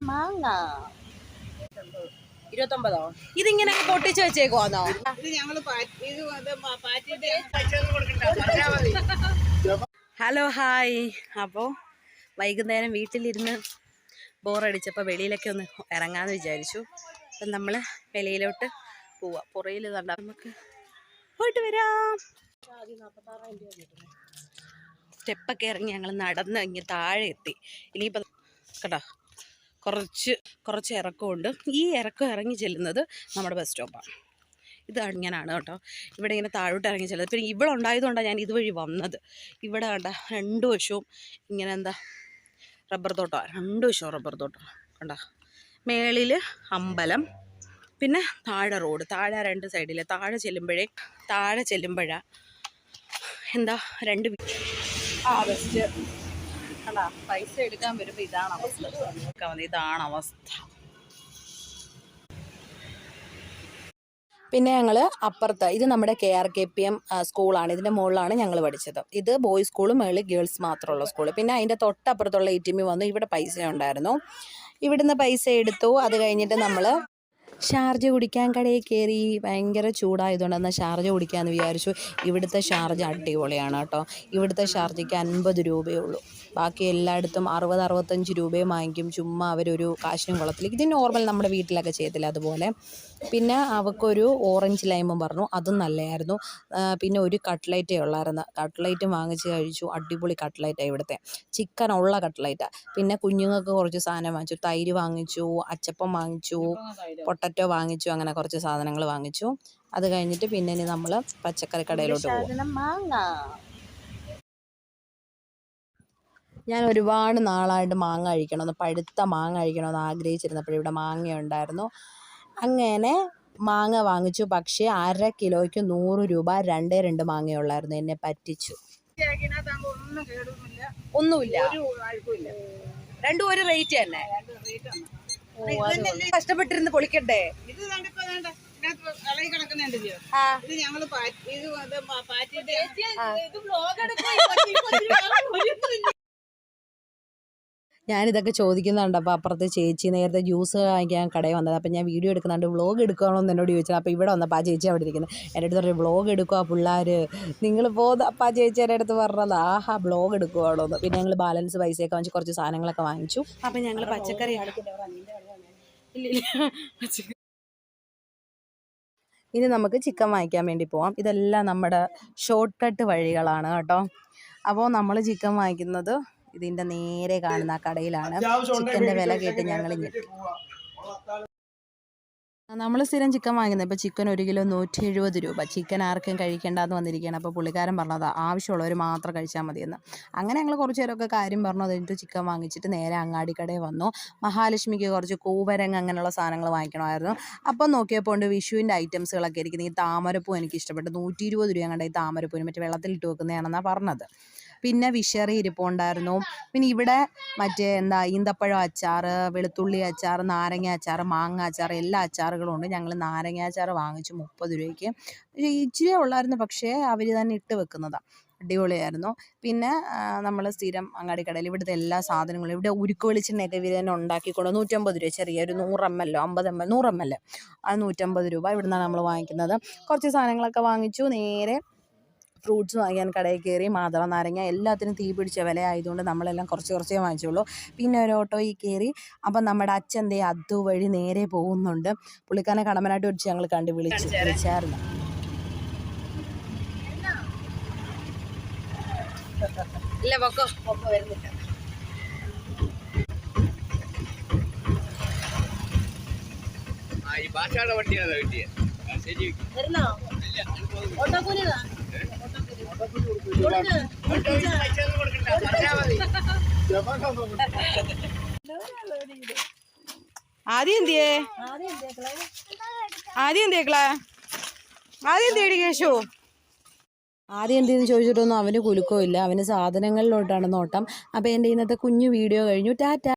മാങ്ങ. ഇരുപത്തൊമ്പതോ? ഇതിങ്ങനെ പൊട്ടിച്ചു വെച്ചേക്കുവാന്നോ? Hello hi. അപ്പോ വൈകുന്നേരം വീട്ടിലിരുന്ന് ബോറടിച്ചപ്പോൾ വെളിയിലൊക്കെ ഒന്ന് ഇറങ്ങാമെന്ന് വിചാരിച്ചു. അപ്പം നമ്മൾ വെളിയിലോട്ട് പോവാം. പുറയിൽ കണ്ട നമുക്ക് പോയിട്ട് വരാം. സ്റ്റെപ്പൊക്കെ ഇറങ്ങി ഞങ്ങൾ നടന്ന് ഇങ്ങനെ താഴെ എത്തി. ഇനിയിപ്പോ കേട്ടോ കുറച്ച് കുറച്ച് ഇറക്കമുണ്ട് ഈ ഇറക്കം ഇറങ്ങി ചെല്ലുന്നത് നമ്മുടെ ബസ് സ്റ്റോപ്പാണ് ഇത് ഇങ്ങനെയാണ് കേട്ടോ. ഇവിടെ ഇങ്ങനെ താഴോട്ട് ഇറങ്ങി ചെല്ലുന്നത്. പിന്നെ ഇവിടെ ഉണ്ടായതുകൊണ്ടാണ് ഞാൻ ഇതുവഴി വന്നത്. ഇവിടെ കണ്ട രണ്ട് വശവും ഇങ്ങനെ എന്താ റബ്ബർ തോട്ടമാണ് രണ്ട് വശവും റബ്ബർ തോട്ടം കണ്ട? മേളിൽ അമ്പലം പിന്നെ താഴെ റോഡ് താഴെ രണ്ട് സൈഡിൽ താഴെ ചെല്ലുമ്പോഴേ താഴെ ചെല്ലുമ്പോഴാണ് എന്താ രണ്ട് ആ ബെസ്റ്റ് കണ്ടാ പൈസ എടുക്കാൻ വരുമ്പോൾ ഇതാണ് അവസ്ഥ. ഇതാണ് അവസ്ഥ. പിന്നെ ഞങ്ങൾ അപ്പുറത്ത് ഇത് നമ്മുടെ K R K P M സ്കൂളാണ്. ഇതിന്റെ മുകളിലാണ് ഞങ്ങൾ പഠിച്ചത്. ഇത് ബോയ്സ് സ്കൂളും മേളിൽ ഗേൾസ് മാത്രമുള്ള സ്കൂൾ പിന്നെ അതിന്റെ തൊട്ടപ്പുറത്തുള്ള എ ടി എം വന്നു. ഇവിടെ പൈസ ഉണ്ടായിരുന്നു. ഇവിടുന്ന് പൈസ എടുത്തു. അത് കഴിഞ്ഞിട്ട് നമ്മൾ ഷാർജ കുടിക്കാൻ കടയിൽ കയറി ഭയങ്കര ചൂടായതുകൊണ്ട് എന്നാൽ ഷാർജ കുടിക്കാമെന്ന് വിചാരിച്ചു. ഇവിടുത്തെ ഷാർജ അടിപൊളിയാണ് കേട്ടോ. ഇവിടുത്തെ ഷാർജയ്ക്ക് അൻപത് രൂപയേ ഉള്ളൂ. ബാക്കി എല്ലായിടത്തും അറുപത് അറുപത്തഞ്ച് രൂപയും വാങ്ങിക്കും. ചുമ്മാ അവരൊരു കാശിനും കുളത്തിലേക്ക് ഇത് നോർമൽ നമ്മുടെ വീട്ടിലൊക്കെ ചെയ്തില്ല അതുപോലെ. പിന്നെ അവൾക്കൊരു ഓറഞ്ച് ലൈമും പറഞ്ഞു. അതും നല്ലതായിരുന്നു പിന്നെ ഒരു കട്ട്ലൈറ്റേ ഉള്ളായിരുന്നു. കട്ട്ലൈറ്റും വാങ്ങിച്ച് കഴിച്ചു. അടിപൊളി കട്ട്ലൈറ്റാണ് ഇവിടുത്തെ. ചിക്കൻ ഉള്ള കട്ട്ലൈറ്റാണ് പിന്നെ കുഞ്ഞുങ്ങൾക്ക് കുറച്ച് സാധനം വാങ്ങിച്ചു. തൈര് വാങ്ങിച്ചു അച്ചപ്പം വാങ്ങിച്ചു പൊട്ടറ്റോ വാങ്ങിച്ചു അങ്ങനെ കുറച്ച് സാധനങ്ങൾ വാങ്ങിച്ചു. അത് കഴിഞ്ഞിട്ട് പിന്നെ ഇനി നമ്മൾ പച്ചക്കറി കടയിലോട്ട് പോകും ഞാൻ ഒരുപാട് നാളായിട്ട് മാങ്ങ കഴിക്കണമെന്ന് പഴുത്ത മാങ്ങ കഴിക്കണമെന്ന് ആഗ്രഹിച്ചിരുന്നപ്പോൾ ഇവിടെ മാങ്ങ ഉണ്ടായിരുന്നു അങ്ങനെ മാങ്ങ വാങ്ങിച്ചു. പക്ഷേ അര കിലോയ്ക്ക് നൂറ് രൂപ രണ്ടേ രണ്ട് മാങ്ങയുള്ളായിരുന്നു. എന്നെ പറ്റിച്ചു. ഇതിനകത്താകുമ്പോ ഒന്നും കേടുമില്ല ഒന്നുമില്ല രണ്ടും ഒരു റേറ്റ് തന്നെ. രണ്ട് റേറ്റ് ആണ് കഷ്ടപ്പെട്ടിരുന്ന് പൊളിക്കട്ടെ. ഇത് ഞങ്ങൾ പാറ്റി- ഞാനിതൊക്കെ ചോദിക്കുന്നുണ്ട്. അപ്പോൾ അപ്പുറത്തെ ചേച്ചി നേരത്തെ ജ്യൂസ് വാങ്ങിക്കാൻ കടയിൽ വന്നത്. അപ്പോൾ ഞാൻ വീഡിയോ എടുക്കുന്നുണ്ട്. വ്ളോഗ് എടുക്കുകയാണോ എന്ന് എന്നോട് ചോദിച്ചത്. അപ്പോൾ ഇവിടെ വന്നപ്പോൾ ആ ചേച്ചി അവിടെ ഇരിക്കുന്നത് എന്റെ അടുത്ത് പറഞ്ഞു വ്ളോഗ് എടുക്കുക പിള്ളേർ നിങ്ങൾ പോകുന്ന അപ്പോൾ ആ ചേച്ചി എന്റെ അടുത്ത് പറഞ്ഞത് ആഹാ ബ്ലോഗ് എടുക്കുകയാണോ എന്ന്. പിന്നെ ഞങ്ങൾ ബാലൻസ് പൈസയൊക്കെ വാങ്ങിച്ച് കുറച്ച് സാധനങ്ങളൊക്കെ വാങ്ങിച്ചു. അപ്പോൾ ഞങ്ങൾ പച്ചക്കറിയാണ് ഇല്ല ഇല്ല. പച്ചക്കറി ഇനി നമുക്ക് ചിക്കൻ വാങ്ങിക്കാൻ വേണ്ടി പോവാം. ഇതെല്ലാം നമ്മുടെ ഷോർട്ട് കട്ട് വഴികളാണ് കേട്ടോ. അപ്പോൾ നമ്മൾ ചിക്കൻ വാങ്ങിക്കുന്നത് ഇതിന്റെ നേരെ കാണുന്ന ആ കടയിലാണ് ചിക്കന്റെ വില കേട്ട് ഞങ്ങൾ ഞെട്ടി നമ്മൾ സ്ഥിരം ചിക്കൻ വാങ്ങുന്നത് ഇപ്പോൾ ചിക്കൻ ഒരു കിലോ നൂറ്റി എഴുപത് രൂപ. ചിക്കൻ ആർക്കും കഴിക്കേണ്ടെന്ന് വന്നിരിക്കുകയാണ് അപ്പോൾ പുള്ളിക്കാരൻ പറഞ്ഞത് ആവശ്യമുള്ളവർ മാത്രം കഴിച്ചാൽ മതിയെന്ന്. അങ്ങനെ ഞങ്ങൾ കുറച്ച് നേരമൊക്കെ കാര്യം പറഞ്ഞു. അത് കഴിഞ്ഞിട്ട് ചിക്കൻ വാങ്ങിച്ചിട്ട് നേരെ അങ്ങാടിക്കടയിൽ വന്നു. മഹാലക്ഷ്മിക്ക് കുറച്ച് കൂവരങ്ങ് അങ്ങനെയുള്ള സാധനങ്ങൾ വാങ്ങിക്കണമായിരുന്നു. അപ്പം നോക്കിയപ്പോൾ ഉണ്ട് വിഷുവിന്റെ ഐറ്റംസുകളൊക്കെ ഇരിക്കുന്നത്. ഈ താമരപ്പൂ എനിക്ക് ഇഷ്ടപ്പെട്ടു. നൂറ്റി ഇരുപത് രൂപ കണ്ട ഈ താമരപ്പൂവിന് മറ്റേ വെള്ളത്തിലിട്ട് വെക്കുന്നതാണെന്നാണ് പറഞ്ഞത്. പിന്നെ വിഷറി ഇരിപ്പുണ്ടായിരുന്നു. പിന്നെ ഇവിടെ മറ്റേ എന്താ ഈന്തപ്പഴം അച്ചാർ വെളുത്തുള്ളി അച്ചാർ നാരങ്ങ അച്ചാർ മാങ്ങ അച്ചാർ എല്ലാ അച്ചാറുകളും ഉണ്ട്. ഞങ്ങൾ നാരങ്ങ അച്ചാർ വാങ്ങിച്ചു മുപ്പത് രൂപയ്ക്ക്. ഇച്ചിരി ഉള്ളായിരുന്നു. പക്ഷേ അവർ തന്നെ ഇട്ട് വെക്കുന്നതാണ് അടിപൊളിയായിരുന്നു. പിന്നെ നമ്മൾ സ്ഥിരം അങ്ങാടി കടയിൽ ഇവിടുത്തെ എല്ലാ സാധനങ്ങളും ഇവിടെ ഉരുക്ക് വെളിച്ചെണ്ണയൊക്കെ ഇവർ തന്നെ ഉണ്ടാക്കിക്കൊണ്ട് നൂറ്റമ്പത് രൂപ. ചെറിയൊരു നൂറ് എം എല്ലോ അമ്പത് എം എൽ നൂറ് എം എൽ ആ നൂറ്റമ്പത് രൂപ ഇവിടുന്നാണ് നമ്മൾ വാങ്ങിക്കുന്നത്. കുറച്ച് സാധനങ്ങളൊക്കെ വാങ്ങിച്ചു. നേരെ ഫ്രൂട്ട്സ് വാങ്ങിക്കാൻ കടയിൽ കയറി മാതള നാരങ്ങ എല്ലാത്തിനും തീ പിടിച്ച വില ആയതുകൊണ്ട് നമ്മളെല്ലാം കുറച്ച് കുറച്ചേ വാങ്ങിച്ചുള്ളൂ. പിന്നെ ഒരു ഓട്ടോയിൽ കയറി അപ്പം നമ്മുടെ അച്ഛന്റെ ദേ അതുവഴി നേരെ പോകുന്നുണ്ട്. പുള്ളിക്കാരനെ കടമനായിട്ട് ഒടിച്ച് ഞങ്ങൾ കണ്ട് വിളിച്ച് വിളിച്ചായിരുന്നു. ഇല്ല പൊക്കോ പൊക്കോ വരുന്നില്ല. ആ, ഈ ഭാഷയുടെ വണ്ടിയാണ് കിട്ടിയത്? ആ, ആദ്യം എന്തിയേ? ആദ്യം എന്തേക്കളാ ആദ്യം എന്തേടി കേശു? ആദ്യം എന്തെന്ന് ചോദിച്ചിട്ടൊന്നും അവന് കുലുക്കമില്ല അവന് സാധനങ്ങളിലോട്ടാണ് നോട്ടം. അപ്പോൾ എന്റെ ഇന്നത്തെ കുഞ്ഞു വീഡിയോ കഴിഞ്ഞു. ടാറ്റ.